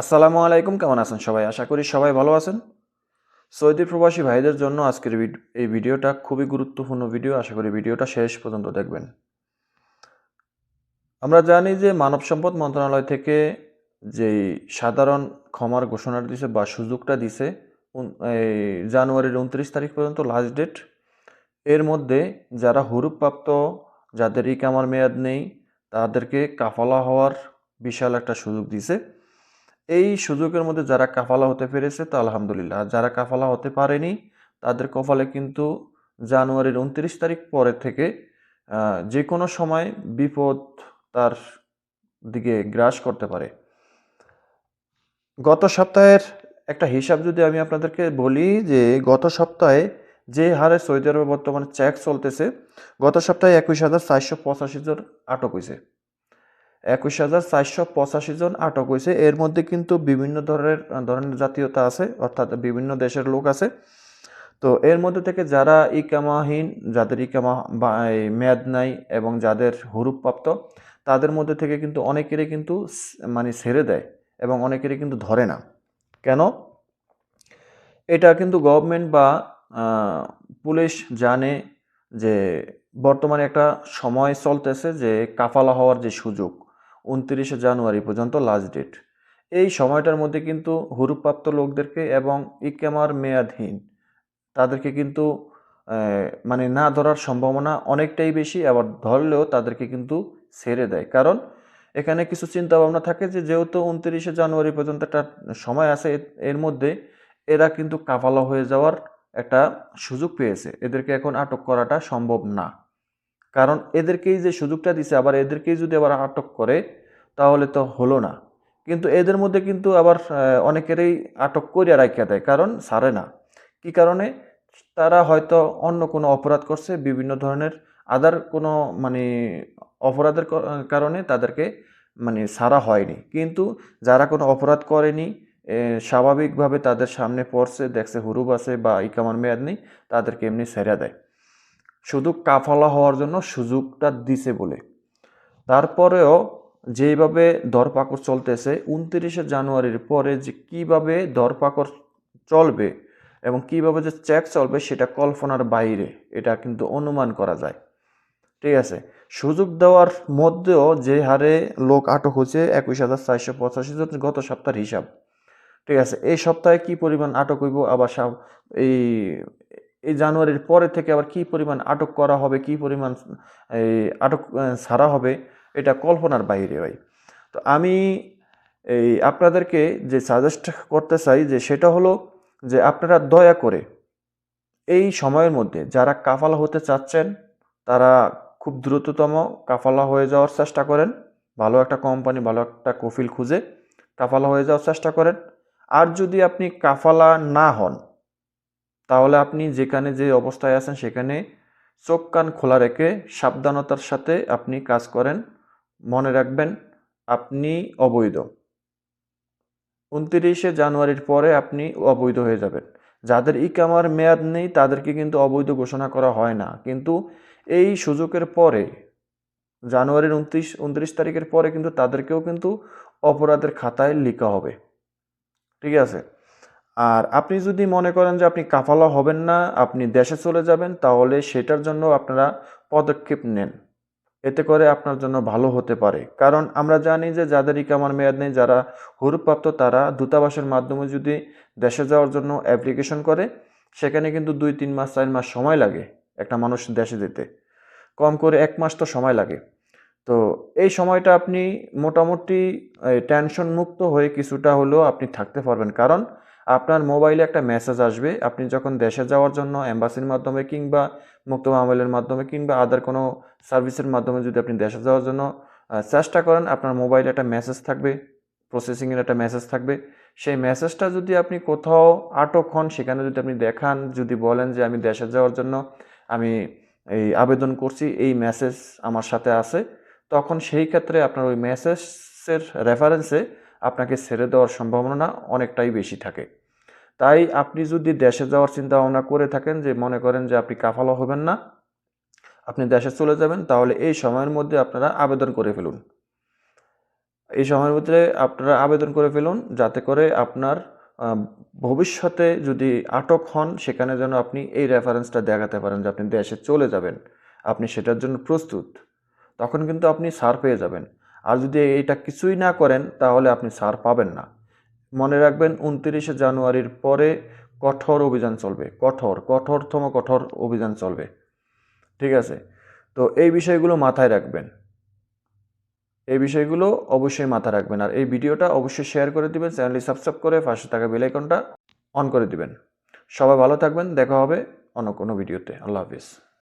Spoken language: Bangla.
আসসালামু আলাইকুম, কেমন আছেন সবাই? আশা করি সবাই ভালো আছেন। সৌদি প্রবাসী ভাইদের জন্য আজকের এই ভিডিওটা খুবই গুরুত্বপূর্ণ ভিডিও। আশা করি ভিডিওটা শেষ পর্যন্ত দেখবেন। আমরা জানি যে মানব সম্পদ মন্ত্রণালয় থেকে যেই সাধারণ ক্ষমার ঘোষণাটা দিছে বা সুযোগটা দিছে এই জানুয়ারির উনত্রিশ তারিখ পর্যন্ত লাস্ট ডেট এর মধ্যে যারা হুরুপ্রাপ্ত যাদের ইকামার মেয়াদ নেই, তাদেরকে কাফালা হওয়ার বিশাল একটা সুযোগ দিছে। এই সুযোগের মধ্যে যারা কাফালা হতে পেরেছে তা আলহামদুলিল্লাহ। যারা কাফালা হতে পারেনি, তাদের কপালে কিন্তু জানুয়ারির উনত্রিশ তারিখ পরে থেকে যে কোনো সময় বিপদ তার দিকে গ্রাস করতে পারে। গত সপ্তাহের একটা হিসাব যদি আমি আপনাদেরকে বলি যে, গত সপ্তাহে যে হারে সৌদি আরবে বর্তমানে চেক চলতেছে, গত সপ্তাহে একুশ হাজার চারশো পঁচাশি জন আটক হয়েছে একুশ হাজার চারশো পঁচাশি জন আটক হয়েছে। এর মধ্যে কিন্তু বিভিন্ন ধরনের ধরনের জাতীয়তা আছে, অর্থাৎ বিভিন্ন দেশের লোক আছে। তো এর মধ্যে থেকে যারা ইকামাহীন, যাদের ইকামা মেয়াদ নাই এবং যাদের হুরুপ্রাপ্ত, তাদের মধ্যে থেকে কিন্তু অনেকেরই কিন্তু মানে ছেড়ে দেয় এবং অনেকেরই কিন্তু ধরে না। কেন? এটা কিন্তু গভর্নমেন্ট বা পুলিশ জানে যে বর্তমানে একটা সময় চলতেছে যে কাফালা হওয়ার যে সুযোগ। উনত্রিশে জানুয়ারি পর্যন্ত লাস্ট ডেট এই সময়টার মধ্যে কিন্তু হুরুপ্রাপ্ত লোকদেরকে এবং ইকেমার মেয়াদহীন, তাদেরকে কিন্তু মানে না ধরার সম্ভাবনা অনেকটাই বেশি, আবার ধরলেও তাদেরকে কিন্তু ছেড়ে দেয়। কারণ এখানে কিছু চিন্তা ভাবনা থাকে যে, যেহেতু উনত্রিশে জানুয়ারি পর্যন্ত একটা সময় আছে এর মধ্যে এরা কিন্তু কাফালা হয়ে যাওয়ার একটা সুযোগ পেয়েছে। এদেরকে এখন আটক করাটা সম্ভব না। কারণ এদেরকেই যে সুযোগটা দিছে, আবার এদেরকেই যদি আবার আটক করে, তাহলে তো হলো না। কিন্তু এদের মধ্যে কিন্তু আবার অনেকেরই আটক করিয়া রাখিয়া দেয়, কারণ সারে না। কি কারণে? তারা হয়তো অন্য কোনো অপরাধ করছে, বিভিন্ন ধরনের আদার কোনো মানে অপরাধের কারণে তাদেরকে মানে সারা হয়নি। কিন্তু যারা কোনো অপরাধ করেনি স্বাভাবিকভাবে তাদের সামনে পড়ছে, দেখছে হুরুব আছে বা ইকামার মেয়াদ নেই, তাদেরকে এমনি সেরা দেয়। শুধু কাফালা হওয়ার জন্য সুযোগটা দিছে বলে। তারপরেও যেইভাবে দরপাকড় চলতেছে, উনত্রিশে জানুয়ারির পরে যে কীভাবে দরপাকড় চলবে এবং কীভাবে যে চেক চলবে, সেটা কল্পনার বাইরে। এটা কিন্তু অনুমান করা যায়। ঠিক আছে? সুযোগ দেওয়ার মধ্যেও যে হারে লোক আটক হয়েছে, একুশ হাজার চারশো পঁচাশি জন গত সপ্তাহের হিসাব। ঠিক আছে? এই সপ্তাহে কি পরিমাণ আটক হইব? আবার এই এই জানুয়ারির পরে থেকে আবার কি পরিমাণ আটক করা হবে, কি পরিমাণ এই আটক ছাড়া হবে, এটা কল্পনার বাইরে ভাই। তো আমি এই আপনাদেরকে যে সাজেস্ট করতে চাই যে সেটা হলো যে আপনারা দয়া করে এই সময়ের মধ্যে যারা কাফালা হতে চাচ্ছেন, তারা খুব দ্রুততম কাফালা হয়ে যাওয়ার চেষ্টা করেন। ভালো একটা কোম্পানি ভালো একটা কফিল খুঁজে কাফালা হয়ে যাওয়ার চেষ্টা করেন। আর যদি আপনি কাফালা না হন তাহলে আপনি যেখানে যে অবস্থায় আছেন সেখানে চোখ কান খোলা রেখে সাবধানতার সাথে আপনি কাজ করেন। মনে রাখবেন, আপনি অবৈধ। উনত্রিশে জানুয়ারির পরে আপনি অবৈধ হয়ে যাবেন। যাদের ইকামার মেয়াদ নেই, তাদেরকে কিন্তু অবৈধ ঘোষণা করা হয় না। কিন্তু এই সুযোগের পরে, জানুয়ারির উনত্রিশ উনত্রিশ তারিখের পরে কিন্তু তাদেরকেও কিন্তু অপরাধের খাতায় লিখা হবে। ঠিক আছে? আর আপনি যদি মনে করেন যে আপনি কাফালা হবেন না, আপনি দেশে চলে যাবেন, তাহলে সেটার জন্য আপনারা পদক্ষেপ নেন। এতে করে আপনার জন্য ভালো হতে পারে। কারণ আমরা জানি যে যাদের ইকামার মেয়াদ নেই, যারা হুরুপ্রাপ্ত তারা দূতাবাসের মাধ্যমে যদি দেশে যাওয়ার জন্য অ্যাপ্লিকেশন করে, সেখানে কিন্তু দুই, তিন মাস, চার মাস সময় লাগে একটা মানুষ দেশে যেতে। কম করে এক মাস তো সময় লাগে। তো এই সময়টা আপনি মোটামুটি টেনশন মুক্ত হয়ে কিছুটা হলেও আপনি থাকতে পারবেন। কারণ আপনার মোবাইলে একটা মেসেজ আসবে। আপনি যখন দেশে যাওয়ার জন্য অ্যাম্বাসির মাধ্যমে কিংবা মুক্ত মোবাইলের মাধ্যমে কিংবা আদার কোনো সার্ভিসের মাধ্যমে যদি আপনি দেশে যাওয়ার জন্য চেষ্টা করেন, আপনার মোবাইলে একটা মেসেজ থাকবে প্রসেসিংয়ের একটা মেসেজ থাকবে। সেই মেসেজটা যদি আপনি কোথাও আটক হন, সেখানে যদি আপনি দেখান, যদি বলেন যে আমি দেশে যাওয়ার জন্য আমি এই আবেদন করছি, এই মেসেজ আমার সাথে আছে, তখন সেই ক্ষেত্রে আপনার ওই মেসেজের রেফারেন্সে আপনাকে ছেড়ে দেওয়ার সম্ভাবনা অনেকটাই বেশি থাকে। তাই আপনি যদি দেশে যাওয়ার চিন্তা ভাবনা করে থাকেন যে, মনে করেন যে, আপনি কাফালা হবেন না, আপনি দেশে চলে যাবেন, তাহলে এই সময়ের মধ্যে আপনারা আবেদন করে ফেলুন। এই সময়ের মধ্যে আপনারা আবেদন করে ফেলুন, যাতে করে আপনার ভবিষ্যতে যদি আটক হন, সেখানে যেন আপনি এই রেফারেন্সটা দেখাতে পারেন যে, আপনি দেশে চলে যাবেন। আপনি সেটার জন্য প্রস্তুত। তখন কিন্তু আপনি সার পেয়ে যাবেন। আর যদি এইটা কিছুই না করেন, তাহলে আপনি সার পাবেন না। মনে রাখবেন, উনত্রিশে জানুয়ারির পরে কঠোর অভিযান চলবে। কঠোর, কঠোরতম কঠোর অভিযান চলবে। ঠিক আছে? তো এই বিষয়গুলো মাথায় রাখবেন। এই বিষয়গুলো অবশ্যই মাথায় রাখবেন। আর এই ভিডিওটা অবশ্যই শেয়ার করে দিবেন, চ্যানেলটি সাবস্ক্রাইব করে পাশে থাকা বেল আইকনটা অন করে দিবেন। সবাই ভালো থাকবেন, দেখা হবে অন্য কোনো ভিডিওতে। আল্লাহ হাফিজ।